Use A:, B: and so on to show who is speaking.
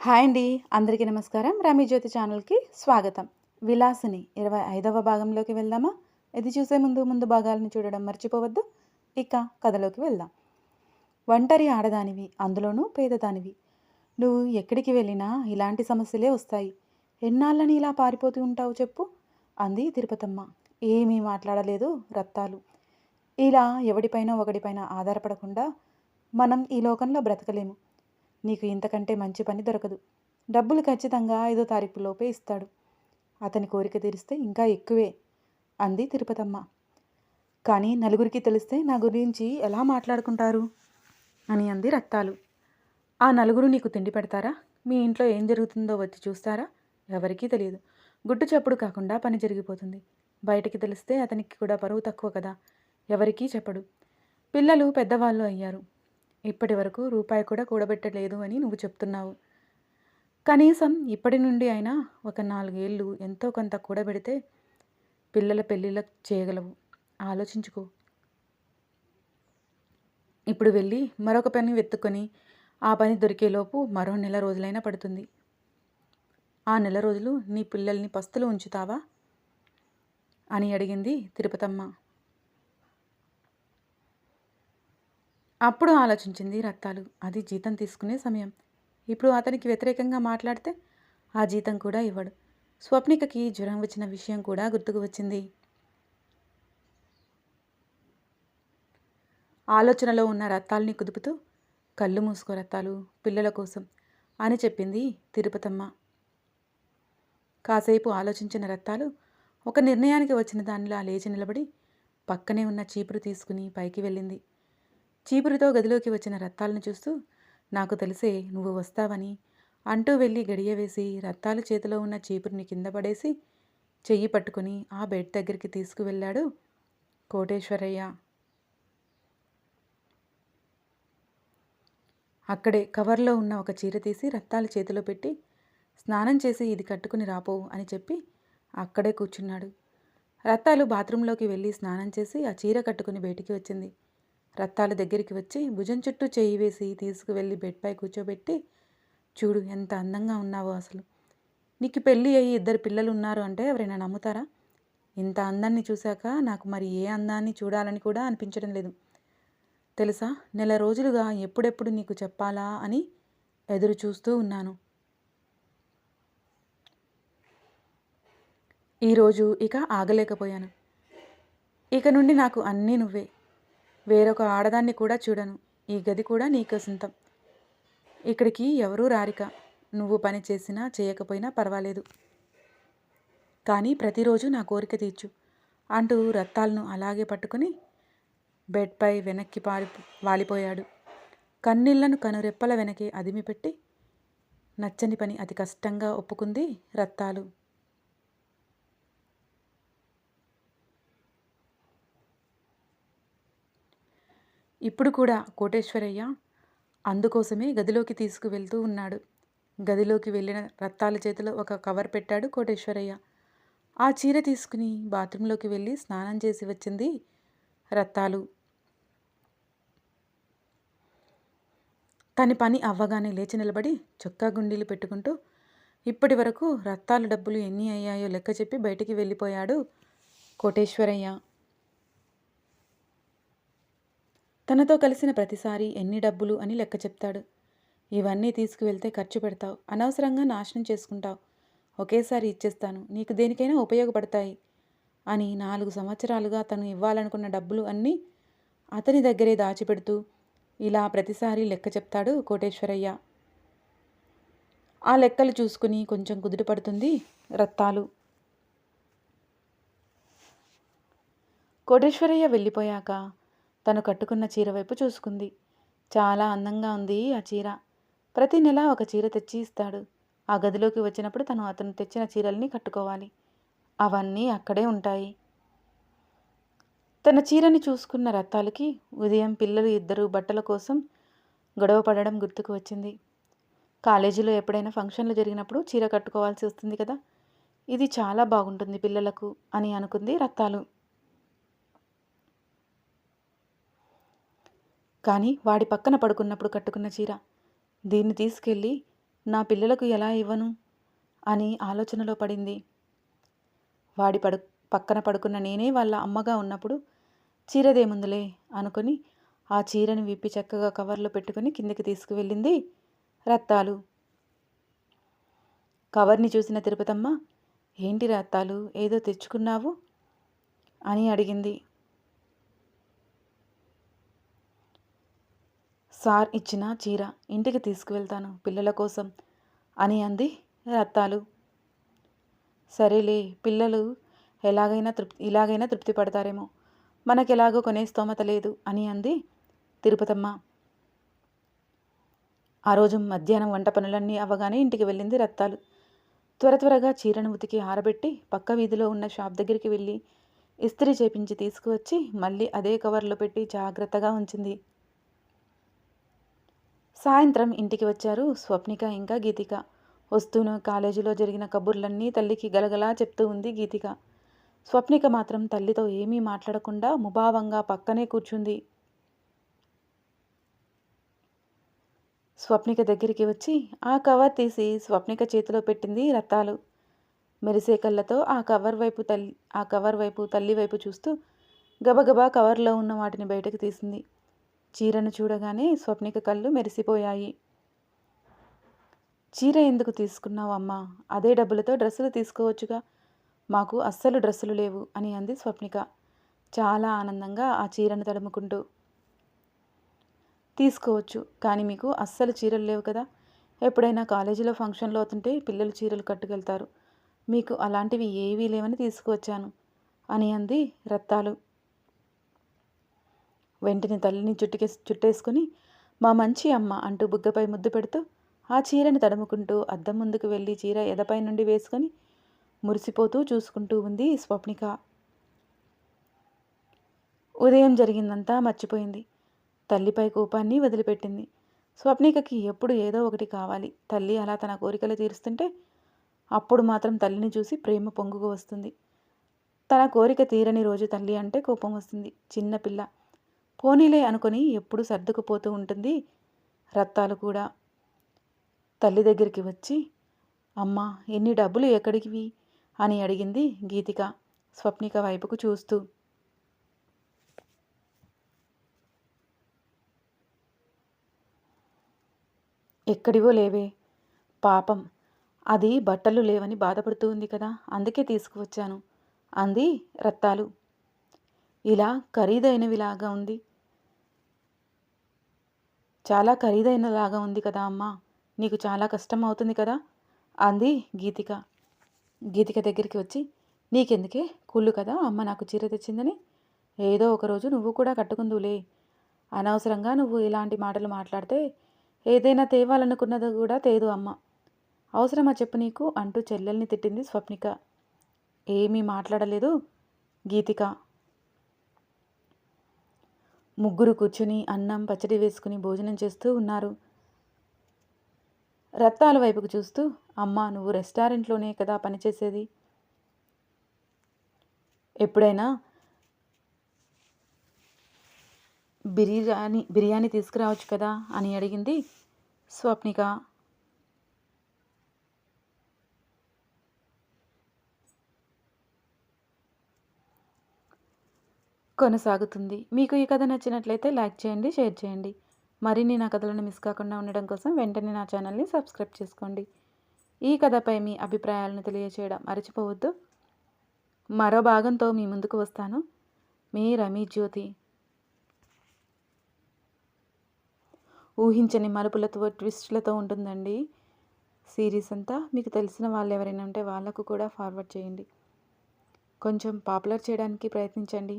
A: Hi అండి. అందరికీ నమస్కారం. రమి జ్యోతి ఛానల్కి స్వాగతం. విలాసిని ఇరవై ఐదవ భాగంలోకి వెళ్దామా? ఇది చూసే ముందు ముందు భాగాలను చూడడం మర్చిపోవద్దు. ఇక కథలోకి వెళ్దాం. ఒంటరి ఆడదానివి అందులోనూ పేదదానివి. నువ్వు ఎక్కడికి వెళ్ళినా ఇలాంటి సమస్యలే వస్తాయి. ఎన్నాళ్ళని ఇలా పారిపోతూ ఉంటావు చెప్పు? అంది తిరుపతమ్మ. ఏమీ మాట్లాడలేదు రత్తాలు. ఇలా ఎవడిపైన ఒకడిపైన ఆధారపడకుండా మనం ఈ లోకంలో బ్రతకలేము. నీకు ఇంతకంటే మంచి పని దొరకదు. డబ్బులు ఖచ్చితంగా ఐదో తారీఖు లోపే ఇస్తాడు. అతని కోరిక తీరిస్తే ఇంకా ఎక్కువే అంది తిరుపతమ్మ. కానీ నలుగురికి తెలిస్తే నా గురించి ఎలా మాట్లాడుకుంటారు? అని అంది రక్తాలు. ఆ నలుగురు నీకు తిండి పెడతారా? మీ ఇంట్లో ఏం జరుగుతుందో వచ్చి చూస్తారా? ఎవరికీ తెలియదు. గుట్టు చప్పుడు కాకుండా పని జరిగిపోతుంది. బయటికి తెలిస్తే అతనికి కూడా పరువు తక్కువ కదా. ఎవరికీ చెప్పడు. పిల్లలు పెద్దవాళ్ళు అయ్యారు. ఇప్పటి వరకు రూపాయి కూడా కూడబెట్టలేదు అని నువ్వు చెప్తున్నావు. కనీసం ఇప్పటి నుండి అయినా ఒక నాలుగేళ్ళు ఎంతో కొంత కూడబెడితే పిల్లల పెళ్ళిళ్ళకు చేయగలవు. ఆలోచించుకో. ఇప్పుడు వెళ్ళి మరొక పని వెతుక్కొని ఆ పని దొరికేలోపు మరో నెల రోజులైనా పడుతుంది. ఆ నెల రోజులు నీ పిల్లల్ని పస్తులు ఉంచుతావా? అని అడిగింది తిరుపతమ్మ. అప్పుడు ఆలోచించింది రత్తాలు. అది జీతం తీసుకునే సమయం. ఇప్పుడు అతనికి వ్యతిరేకంగా మాట్లాడితే ఆ జీతం కూడా ఇవ్వడు. స్వప్నికకి జ్వరం వచ్చిన విషయం కూడా గుర్తుకు వచ్చింది. ఆలోచనలో ఉన్న రత్తాల్ని కుదుపుతూ కళ్ళు మూసుకో రత్తాలు పిల్లల కోసం అని చెప్పింది తిరుపతమ్మ. కాసేపు ఆలోచించిన రత్తాలు ఒక నిర్ణయానికి వచ్చిన దానిలా లేచి నిలబడి పక్కనే ఉన్న చీపురు తీసుకుని పైకి వెళ్ళింది. చీపురుతో గదిలోకి వచ్చిన రత్తాలను చూస్తూ నాకు తెలిసే నువ్వు వస్తావని అంటూ వెళ్ళి గడియవేసి రత్తాలు చేతిలో ఉన్న చీపురుని కింద పడేసి చెయ్యి పట్టుకుని ఆ బెడ్ దగ్గరికి తీసుకువెళ్ళాడు కోటేశ్వరయ్య. అక్కడే కవర్లో ఉన్న ఒక చీర తీసి రత్తాలు చేతిలో పెట్టి స్నానం చేసి ఇది కట్టుకుని రాపో అని చెప్పి అక్కడే కూర్చున్నాడు. రత్తాలు బాత్రూంలోకి వెళ్ళి స్నానం చేసి ఆ చీర కట్టుకుని బయటికి వచ్చింది. రత్తాల దగ్గరికి వచ్చి భుజం చుట్టూ చేయి వేసి తీసుకువెళ్ళి బెడ్పై కూర్చోబెట్టి చూడు ఎంత అందంగా ఉన్నావో అసలు. నీకు పెళ్ళి అయ్యి ఇద్దరు పిల్లలు ఉన్నారు అంటే ఎవరైనా నమ్ముతారా? ఇంత అందాన్ని చూశాక నాకు మరి ఏ అందాన్ని చూడాలని కూడా అనిపించడం లేదు. తెలుసా? నెల రోజులుగా ఎప్పుడెప్పుడు నీకు చెప్పాలా అని ఎదురు చూస్తూ ఉన్నాను. ఈరోజు ఇక ఆగలేకపోయాను. ఇక నుండి నాకు అన్నీ నువ్వే. వేరొక ఆడదాన్ని కూడా చూడను. ఈ గది కూడా నీకు సొంతం. ఇక్కడికి ఎవరూ రారిక. నువ్వు పని చేసినా చేయకపోయినా పర్వాలేదు. కానీ ప్రతిరోజు నా కోరిక తీర్చు అంటూ రత్తాలను అలాగే పట్టుకుని బెడ్పై వెనక్కి పారి వాలిపోయాడు. కన్నీళ్ళను కనురెప్పల వెనకే అదిమిపెట్టి నచ్చని పని అతి కష్టంగా ఒప్పుకుంది రత్తాలు. ఇప్పుడు కూడా కోటేశ్వరయ్య అందుకోసమే గదిలోకి తీసుకువెళ్తూ ఉన్నాడు. గదిలోకి వెళ్ళిన రత్తాల చేతిలో ఒక కవర్ పెట్టాడు కోటేశ్వరయ్య. ఆ చీర తీసుకుని బాత్రూంలోకి వెళ్ళి స్నానం చేసి వచ్చింది రత్తాలు. తన పని అవ్వగానే లేచి నిలబడి చొక్కా గుండీలు పెట్టుకుంటూ ఇప్పటి వరకు రత్తాలు డబ్బులు ఎన్ని అయ్యాయో లెక్క చెప్పి బయటికి వెళ్ళిపోయాడు కోటేశ్వరయ్య. తనతో కలిసిన ప్రతిసారి ఎన్ని డబ్బులు అని లెక్క చెప్తాడు. ఇవన్నీ తీసుకువెళ్తే ఖర్చు పెడతావు. అనవసరంగా నాశనం చేసుకుంటావు. ఒకేసారి ఇచ్చేస్తాను. నీకు దేనికైనా ఉపయోగపడతాయి అని నాలుగు సంవత్సరాలుగా తను ఇవ్వాలనుకున్న డబ్బులు అన్నీ అతని దగ్గరే దాచిపెడుతూ ఇలా ప్రతిసారి లెక్క చెప్తాడు కోటేశ్వరయ్య. ఆ లెక్కలు చూసుకుని కొంచెం కుదుట పడుతుంది రత్తాలు. కోటేశ్వరయ్య వెళ్ళిపోయాక తను కట్టుకున్న చీర వైపు చూసుకుంది. చాలా అందంగా ఉంది ఆ చీర. ప్రతి నెల ఒక చీర తెచ్చి ఇస్తాడు. ఆ గదిలోకి వచ్చినప్పుడు తను అతను తెచ్చిన చీరల్ని కట్టుకోవాలి. అవన్నీ అక్కడే ఉంటాయి. తన చీరని చూసుకున్న రత్తాలకి ఉదయం పిల్లలు ఇద్దరు బట్టల కోసం గొడవ పడడం గుర్తుకు వచ్చింది. కాలేజీలో ఎప్పుడైనా ఫంక్షన్లు జరిగినప్పుడు చీర కట్టుకోవాల్సి వస్తుంది కదా? ఇది చాలా బాగుంటుంది పిల్లలకు అని అనుకుంది రత్తాలు. కానీ వాడి పక్కన పడుకున్నప్పుడు కట్టుకున్న చీర. దీన్ని తీసుకెళ్ళి నా పిల్లలకు ఎలా ఇవ్వను? అని ఆలోచనలో పడింది. వాడి పడు పక్కన పడుకున్న నేనే వాళ్ళ అమ్మగా ఉన్నప్పుడు చీరదేముందులే అనుకొని ఆ చీరను విప్పి చక్కగా కవర్లో పెట్టుకుని కిందకి తీసుకువెళ్ళింది రత్తాలు. కవర్ని చూసిన తిరుపతమ్మ ఏంటి రత్తాలు ఏదో తెచ్చుకున్నావు? అని అడిగింది. సార్ ఇచ్చిన చీర ఇంటికి తీసుకువెళ్తాను పిల్లల కోసం అని అంది రత్తాలు. సరేలే పిల్లలు ఎలాగైనా తృప్తి ఇలాగైనా తృప్తి పడతారేమో. మనకెలాగో కొనే స్తోమత లేదు అని అంది తిరుపతమ్మ. ఆ రోజు మధ్యాహ్నం వంట పనులన్నీ అవ్వగానే ఇంటికి వెళ్ళింది రత్తాలు. త్వర త్వరగా చీరను ఉతికి ఆరబెట్టి పక్క వీధిలో ఉన్న షాప్ దగ్గరికి వెళ్ళి ఇస్త్రీ చేపించి తీసుకువచ్చి మళ్ళీ అదే కవర్లో పెట్టి జాగ్రత్తగా ఉంచింది. సాయంత్రం ఇంటికి వచ్చారు స్వప్నిక ఇంకా గీతిక. వస్తూను కాలేజీలో జరిగిన కబుర్లన్నీ తల్లికి గలగలా చెప్తూ ఉంది గీతిక. స్వప్నిక మాత్రం తల్లితో ఏమీ మాట్లాడకుండా ముభావంగా పక్కనే కూర్చుంది. స్వప్నిక దగ్గరికి వచ్చి ఆ కవర్ తీసి స్వప్నిక చేతిలో పెట్టింది రత్తాలు. మెరిసే కళ్ళతో ఆ కవర్ వైపు తల్లి ఆ కవర్ వైపు తల్లి వైపు చూస్తూ గబగబా కవర్లో ఉన్న వాటిని బయటకు తీసింది. చీరను చూడగానే స్వప్నిక కళ్ళు మెరిసిపోయాయి. చీర ఎందుకు తీసుకున్నావు అమ్మా? అదే డబ్బులతో డ్రెస్సులు తీసుకోవచ్చుగా. మాకు అస్సలు డ్రెస్సులు లేవు అని అంది స్వప్నిక. చాలా ఆనందంగా ఆ చీరను తడుముకుంటూ. తీసుకోవచ్చు కానీ మీకు అస్సలు చీరలు లేవు కదా. ఎప్పుడైనా కాలేజీలో ఫంక్షన్లో అవుతుంటే పిల్లలు చీరలు కట్టుకెళ్తారు. మీకు అలాంటివి ఏవీ లేవని తీసుకువచ్చాను అని అంది రత్తాలు. వెంటనే తల్లిని చుట్టుకే చుట్టేసుకుని మా మంచి అమ్మ అంటూ బుగ్గపై ముద్దు పెడుతూ ఆ చీరని తడుముకుంటూ అద్దం ముందుకు వెళ్ళి చీర ఎదపై నుండి వేసుకొని మురిసిపోతూ చూసుకుంటూ ఉంది స్వప్నిక. ఉదయం జరిగిందంతా మర్చిపోయింది. తల్లిపై కోపాన్ని వదిలిపెట్టింది. స్వప్నికకి ఎప్పుడు ఏదో ఒకటి కావాలి. తల్లి అలా తన కోరికలు తీరుస్తుంటే అప్పుడు మాత్రం తల్లిని చూసి ప్రేమ పొంగుకు వస్తుంది. తన కోరిక తీరని రోజు తల్లి అంటే కోపం వస్తుంది. చిన్నపిల్ల పోనీలే అనుకొని ఎప్పుడు సర్దుకుపోతూ ఉంటుంది. రత్తాలు కూడా. తల్లి దగ్గరికి వచ్చి అమ్మ ఎన్ని డబ్బులు ఎక్కడికివి? అని అడిగింది గీతిక స్వప్నిక వైపుకు చూస్తూ. ఎక్కడివో లేవే. పాపం అది బట్టలు లేవని బాధపడుతూ ఉంది కదా అందుకే తీసుకువచ్చాను అంది రత్తాలు. ఇలా ఖరీదైనవిలాగా ఉంది. చాలా ఖరీదైనలాగా ఉంది కదా అమ్మా. నీకు చాలా కష్టం అవుతుంది కదా? అంది గీతిక. గీతిక దగ్గరికి వచ్చి నీకెందుకే కుళ్ళు కదా? అమ్మ నాకు చీర తెచ్చిందని. ఏదో ఒకరోజు నువ్వు కూడా కట్టుకుందులే అనవసరంగా నువ్వు ఇలాంటి మాటలు మాట్లాడితే ఏదైనా తేవాలనుకున్నది కూడా తేదు అమ్మ. అవసరమా చెప్పు నీకు? అంటూ చెల్లెల్ని తిట్టింది స్వప్నిక. ఏమీ మాట్లాడలేదు గీతిక. ముగ్గురు కూర్చుని అన్నం పచ్చడి వేసుకుని భోజనం చేస్తూ ఉన్నారు. రత్తాల వైపుకు చూస్తూ అమ్మ నువ్వు రెస్టారెంట్లోనే కదా పనిచేసేది? ఎప్పుడైనా బిర్యానీ బిర్యానీ తీసుకురావచ్చు కదా? అని అడిగింది స్వప్నిక. కొనసాగుతుంది. మీకు ఈ కథ నచ్చినట్లయితే లైక్ చేయండి షేర్ చేయండి. మరిన్ని నా కథలను మిస్ కాకుండా ఉండడం కోసం వెంటనే నా ఛానల్ని సబ్స్క్రైబ్ చేసుకోండి. ఈ కథపై మీ అభిప్రాయాలను తెలియచేయడం మర్చిపోవద్దు. మరో భాగంతో మీ ముందుకు వస్తాను. మీ రమీ జ్యోతి. ఊహించని మలుపులతో ట్విస్ట్లతో ఉంటుందండి సిరీస్ అంతా. మీకు తెలిసిన వాళ్ళు ఎవరైనా ఉంటే వాళ్ళకు కూడా ఫార్వర్డ్ చేయండి. కొంచెం పాపులర్ చేయడానికి ప్రయత్నించండి.